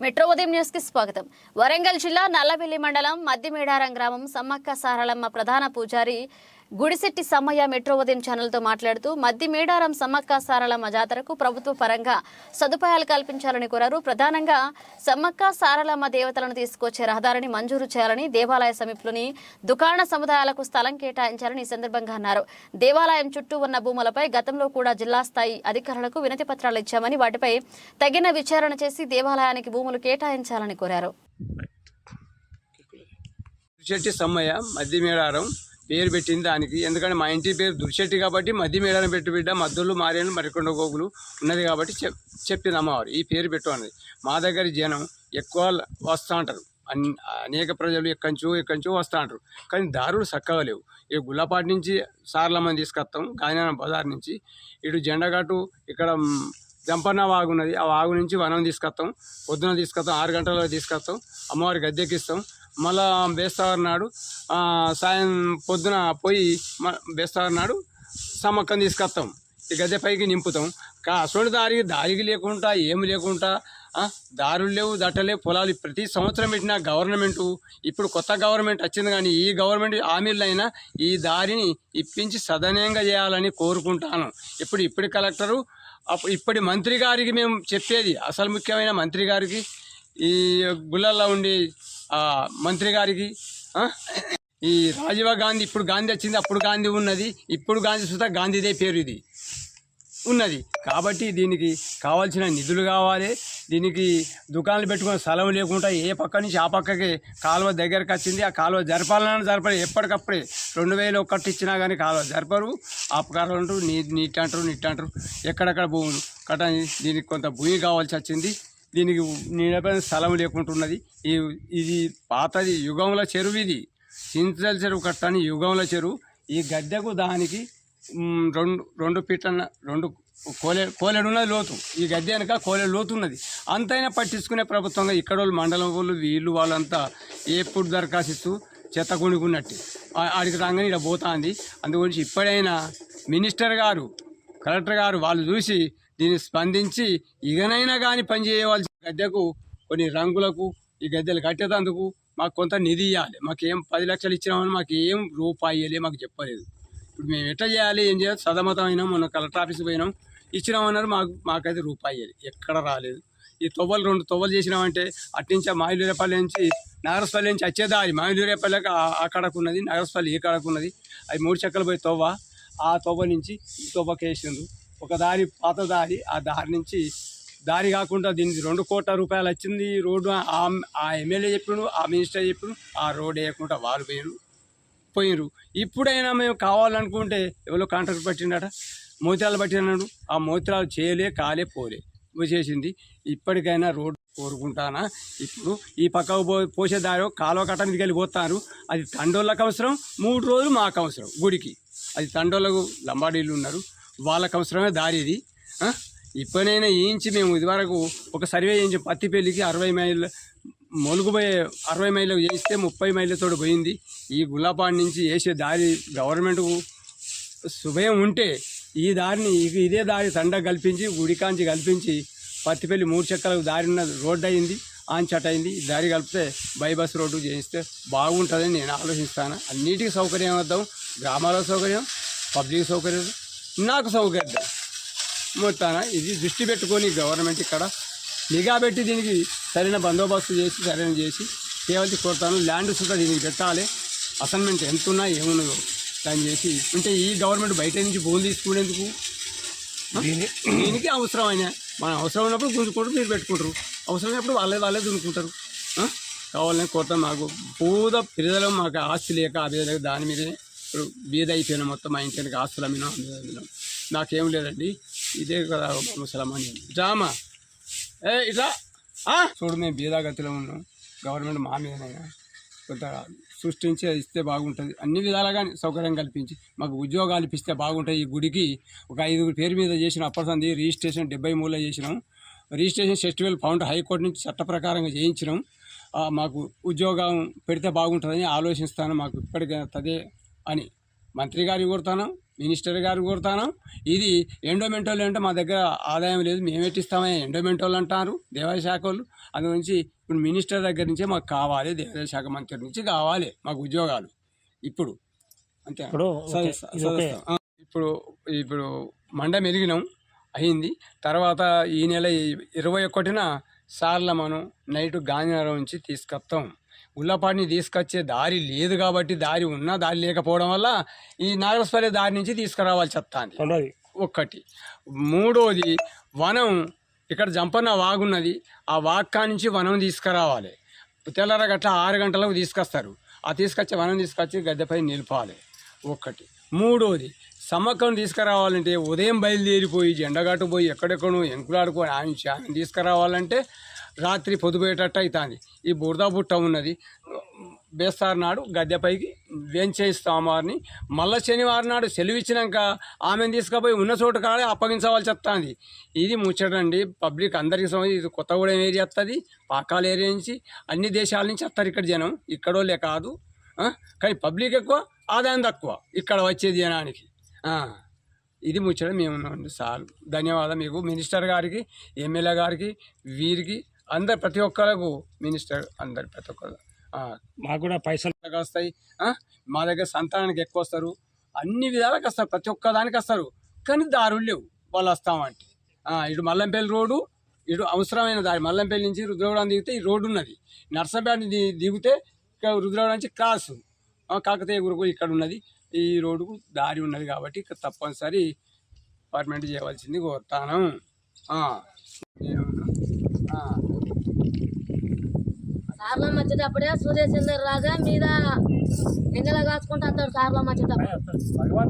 Metro ఉదయం న్యూస్కి స్వాగతం. వరంగల్ జిల్లా నల్లవెల్లి మండలం మద్దిమేడారం గ్రామం సమ్మక్క సారలమ్మ ప్రధాన పూజారి గుడిశెట్టి సమ్మయ్య మెట్రో ఉదయం ఛానల్తో మాట్లాడుతూ మద్ది మేడారం సమ్మక్క సారలమ్మ జాతరకు ప్రభుత్వ పరంగా సదుపాయాలు కల్పించాలని కోరారు. ప్రధానంగా సమ్మక్క సారలమ్మ దేవతలను తీసుకొచ్చే రహదారిని మంజూరు చేయాలని దేవాలయ సమీపంలోని దుకాణ సముదాయాలకు స్థలం కేటాయించాలని ఈ సందర్భంగా అన్నారు. దేవాలయం చుట్టూ ఉన్న భూములపై గతంలో కూడా జిల్లా స్థాయి అధికారులకు వినతి పత్రాలు ఇచ్చామని వాటిపై తగిన విచారణ చేసి దేవాలయానికి భూములు కేటాయించాలని కోరారు. దుర్శెట్టి సమ్మయ్య మధ్య మేడారం పేరు పెట్టింది దానికి. ఎందుకంటే మా ఇంటి పేరు దుర్శెట్టి కాబట్టి మధ్య మేడన పెట్టి బిడ్డ మద్దులు మారేను మరికొండ గోగులు ఉన్నది కాబట్టి చెప్ చెప్పింది అమ్మవారు. ఈ పేరు పెట్టు అన్నది. మా దగ్గర జనం ఎక్కువ వస్తూ ఉంటారు అన్ అనేక ప్రజలు ఎక్కంచు ఎక్కంచు వస్తూ ఉంటారు కానీ దారులు చక్కగా లేవు. ఈ గుల్లపాటి నుంచి సార్లమ్మని తీసుకొస్తాం. గాంధీనగరం బజార్ నుంచి ఇటు జెండగట్టు ఇక్కడ జంపన్న వాగు ఉన్నది. ఆ వాగు నుంచి వనం తీసుకొస్తాం. పొద్దున తీసుకొస్తాం. ఆరు గంటల తీసుకొస్తాం. అమ్మవారికి గద్దెకిస్తాం మళ్ళా బేస్తవారి నాడు సాయం పొద్దున పోయి మ- బేస్తవారి నాడు సమ్మక్కం తీసుకొస్తాం ఈ గద్దె పైకి నింపుతాం. కా అసలు దారికి దారికి లేకుండా ఏమి లేకుండా దారులు లేవు దట్టలేవు పొలాలు ప్రతి సంవత్సరం పెట్టిన గవర్నమెంట్ ఇప్పుడు కొత్త గవర్నమెంట్ వచ్చింది కానీ ఈ గవర్నమెంట్ హామీలైనా ఈ దారిని ఇప్పించి సదనంగా చేయాలని కోరుకుంటాను. ఇప్పుడు ఇప్పటి కలెక్టరు అప్పుడు ఇప్పటి మంత్రి గారికి మేము చెప్పేది అసలు ముఖ్యమైన మంత్రి గారికి ఈ గుళ్ళల్లో ఉండి మంత్రి గారికి ఈ రాజీవ్ గాంధీ ఇప్పుడు గాంధీ వచ్చింది అప్పుడు గాంధీ ఉన్నది ఇప్పుడు గాంధీ సుత గాంధీదే పేరు ఇది. ఉన్నది. కాబట్టి దీనికి కావాల్సిన నిధులు కావాలి దీనికి దుకాణాలు పెట్టుకున్న స్థలం లేకుండా ఏ పక్క నుంచి ఆ పక్కకి కాలువ దగ్గరకు వచ్చింది ఆ కాలువ జరపాలన్నా జరపరు ఎప్పటికప్పుడే రెండు వేలు ఒకటి ఇచ్చినా కానీ కాలువ జరపరు. ఆపకారాలు అంటారు నీ నీట్ అంటారు నీటి అంటారు. ఎక్కడెక్కడ భూములు కట్ట దీనికి కొంత భూమి కావాల్సి వచ్చింది. దీనికి నీడపైన స్థలం లేకుంటున్నది. ఈ ఇది పాతది యుగంలో చెరువు ఇది. చింతల చెరువు కట్టని యుగంలో చెరువు. ఈ గద్దెకు దానికి రెండు రెండు పీటల రెండు కోలే కోలేడు ఉన్నది లోతు. ఈ గద్దె వెనక కోలేడు లోతు ఉన్నది. అంతైనా పట్టించుకునే ప్రభుత్వంగా ఇక్కడ వాళ్ళు మండలం వాళ్ళు వీళ్ళు వాళ్ళంతా ఎప్పుడు దరఖాస్తు చెత్త కొనుక్కున్నట్టు. ఆడికి రాగానే ఇక్కడ పోతుంది. అందుగురించి ఇప్పుడైనా మినిస్టర్ గారు కలెక్టర్ గారు వాళ్ళు చూసి దీన్ని స్పందించి ఇకనైనా కానీ పనిచేయవలసిన గద్దెకు కొన్ని రంగులకు ఈ గద్దెలు కట్టేటందుకు మాకు కొంత నిధి ఇవ్వాలి మాకేం పది లక్షలు ఇచ్చినామని మాకు ఏం రూపాయి ఇవ్వలే మాకు చెప్పలేదు. ఇప్పుడు మేము ఎట్లా చేయాలి ఏం చేయాలి? సదమతం అయినాం మొన్న కలెక్టర్ ఆఫీస్కి పోయినాం ఇచ్చినామన్నారు మాకు మాకైతే రూపాయి ఇవ్వలేదు ఎక్కడ రాలేదు. ఈ తొవ్వలు రెండు తొవ్వలు చేసినామంటే అట్నుంచి మాయిలూరేపల్లి నుంచి నగరస్పల్లి నుంచి వచ్చేదారి మాయిలూరేపల్లికి అక్కడకు ఉన్నది నగరపల్లి ఈ కడకున్నది అది మూడు చెక్కలు పోయి తొవ్వ. ఆ తొవ్వ నుంచి ఈ తొవ్వకి వేసిండ్రు ఒక దారి పాత దారి ఆ దారి నుంచి దారి కాకుండా దీనికి రెండు కోట్ల రూపాయలు వచ్చింది రోడ్డు. ఆ- ఎమ్మెల్యే చెప్పిండు ఆ మినిస్టర్ చెప్పిండు ఆ రోడ్ వేయకుండా వాళ్ళు పోయిరు పోయినరు ఇప్పుడైనా మేము కావాలనుకుంటే ఎవరో కాంట్రాక్ట్ పట్టిండట మోతిరాలు పట్టినాడు ఆ మోతిరాలు చేయలే కాలే పోలే. చేసింది. ఇప్పటికైనా రోడ్డు కోరుకుంటానా? ఇప్పుడు ఈ పక్కకు పో పోసే దారి కాలువ కట్ట మీదకి వెళ్ళిపోతారు అది తండోళ్ళకు అవసరం మూడు రోజులు మాకు అవసరం గుడికి. అది తండోళ్ళకు లంబాడీలు ఉన్నారు. వాళ్ళకు అవసరమే దారి ఇది. ఇప్పుడైనా ఏంచి మేము ఇదివరకు ఒక సర్వే చేయించి పత్తి పెళ్ళికి అరవై మైళ్ళ మొలుగుపోయే అరవై మైళ్ళకు చేస్తే ముప్పై మైళ్ళతో పోయింది. ఈ గులాపాడి నుంచి వేసే దారి గవర్నమెంట్కు శుభయం ఉంటే ఈ దారిని ఇదే దారి తండ కల్పించి గుడికాంచి కల్పించి పత్తిపల్లి మూడు చక్రాలకు దారి ఉన్న రోడ్డు అయింది ఆంచట్ అయింది. ఈ దారి కలిపితే బైబస్ రోడ్డు చేయిస్తే బాగుంటుందని నేను ఆలోచిస్తాను. అన్నిటికీ సౌకర్యం వద్దాం. గ్రామాల సౌకర్యం పబ్లిక్ సౌకర్యం. నాకు సౌకర్యం. మొత్తాన ఇది దృష్టి పెట్టుకొని గవర్నమెంట్ ఇక్కడ నిఘా పెట్టి దీనికి సరైన బందోబస్తు చేసి సరైన చేసి కేవలం కోరుతాను ల్యాండ్ సుతా దీనికి పెట్టాలి. అసైన్మెంట్ ఎంత ఉన్నా ఏమున్నదో దాన్ని చేసి అంటే ఈ గవర్నమెంట్ బయట నుంచి భూములు తీసుకునేందుకు దీని దీనికి అవసరమైన మన అవసరం ఉన్నప్పుడు గుంజుకుంటూ మీరు పెట్టుకుంటారు. అవసరమైనప్పుడు వాళ్ళే వాళ్ళే దున్నుకుంటారు? కావాలని కోరుతాం మాకు. పూద పిల్లలు మాకు ఆస్తి లేక అదే లేక దాని మీదనే ఇప్పుడు బీద అయిపోయినా మొత్తం మా ఇంటికి ఆస్తులు అమ్మినా నాకేం లేదండి. ఇదే కదా ముసలమాని జామా. ఏ ఇట్లా? చూడు మేము బీదాగతిలో ఉన్నాం. గవర్నమెంట్ మా మీదనైనా కొంత సృష్టించి ఇస్తే బాగుంటుంది. అన్ని విధాలుగా సౌకర్యం కల్పించి మాకు ఉద్యోగాలు ఇప్పిస్తే బాగుంటాయి ఈ గుడికి. ఒక ఐదుగురు పేరు మీద చేసిన అప్పసంది రిజిస్ట్రేషన్ డెబ్బై మూడులో చేసినాం. రిజిస్ట్రేషన్ ఫెస్టివల్ పౌండ్ హైకోర్టు నుంచి చట్ట ప్రకారంగా చేయించినాం. మాకు ఉద్యోగం పెడితే బాగుంటుందని ఆలోచిస్తాను. మాకు ఇప్పటికైనా తదే అని మంత్రి గారికి కోరుతాను మినిస్టర్ గారు కోరుతాను. ఇది ఎండోమెంట్ వాళ్ళు అంటే మా దగ్గర ఆదాయం లేదు మేము ఎట్టిస్తామే ఎండోమెంట్ వాళ్ళు అంటారు దేవాదాయ శాఖ వాళ్ళు అందు గురించి ఇప్పుడు మినిస్టర్ దగ్గర నుంచే మాకు కావాలి దేవాదాయ శాఖ మంత్రి నుంచి కావాలి మాకు ఉద్యోగాలు. ఇప్పుడు అంతే. ఇప్పుడు ఇప్పుడు మండ మెరిగినాం అయింది. తర్వాత ఈ నెల ఇరవై ఒకటిన సార్ల మనం నైట్ గాంధీనగరం నుంచి తీసుకొస్తాం. ఉల్లపాటిని తీసుకొచ్చే దారి లేదు కాబట్టి దారి ఉన్నా దారి లేకపోవడం వల్ల ఈ నాగరస్పల్లి దారి నుంచి తీసుకురావాలి చెత్తాంది రెండోది. ఒక్కటి. మూడోది వనం ఇక్కడ జంపన్న వాగున్నది ఆ వాక్కా నుంచి వనం తీసుకురావాలి. తెల్లర గట్ల ఆరు గంటలకు తీసుకొస్తారు. ఆ తీసుకొచ్చి వనం తీసుకొచ్చి గద్దెపై నిలపాలి. ఒక్కటి. మూడోది సమ్మక్కను తీసుకురావాలంటే ఉదయం బయలుదేరిపోయి జెండగట్టు పోయి ఎక్కడెక్కడో ఎంకులాడుకొని ఆయన ఆయన తీసుకురావాలంటే రాత్రి పొద్దుపోయేటట్టు అవుతుంది ఈ బురద బుట్ట ఉన్నది. బేస్తారు నాడు గద్దెపైకి వేంచేస్తామారిని మళ్ళా శనివారం నాడు సెలవు ఇచ్చినాక ఆమెను తీసుకుపోయి ఉన్న చోటు కాడే అప్పగించవలసి వస్తుంది. ఇది ముచ్చటండి. పబ్లిక్ అందరికీ సంబంధించి ఇది కొత్తగూడెం ఏరియా వస్తుంది పాకాల ఏరియా నుంచి అన్ని దేశాల నుంచి వస్తారు ఇక్కడ జనం. ఇక్కడోళ్ళే కాదు. కానీ పబ్లిక్ ఎక్కువ ఆదాయం తక్కువ ఇక్కడ వచ్చే జనానికి. ఇది ముచ్చడం మేము సార్. ధన్యవాదాలు మీకు. మినిస్టర్ గారికి ఎమ్మెల్యే గారికి వీరికి అందరు ప్రతి ఒక్కరికి మినిస్టర్ అందరు ప్రతి ఒక్కరు మాకు కూడా పైసలు వస్తాయి. మా దగ్గర సంతానానికి ఎక్కువ వస్తారు. అన్ని విధాలకు వస్తారు. ప్రతి ఒక్క దానికి వస్తారు. కానీ దారులు లేవు. వాళ్ళు వస్తామంటే ఇటు మల్లంపల్లి రోడ్డు ఇటు అవసరమైన దారి. మల్లంపల్లి నుంచి రుద్రవడం దిగితే ఈ రోడ్డు ఉన్నది. నర్సంపేట దిగితే రుద్రవడం నుంచి క్రాస్. కాకతీయ గురుకు ఇక్కడ ఉన్నది. ఈ రోడ్డుకు దారి ఉన్నది కాబట్టి ఇక్కడ తప్పనిసరి అపార్ట్మెంట్ చేయవలసింది కోరుతాను. సార్లం వచ్చేటప్పుడే సూర్యచంద్ర రాజా మీద ఎంగల కాచుకుంటూ వస్తాడు సార్లం వచ్చేటప్పుడు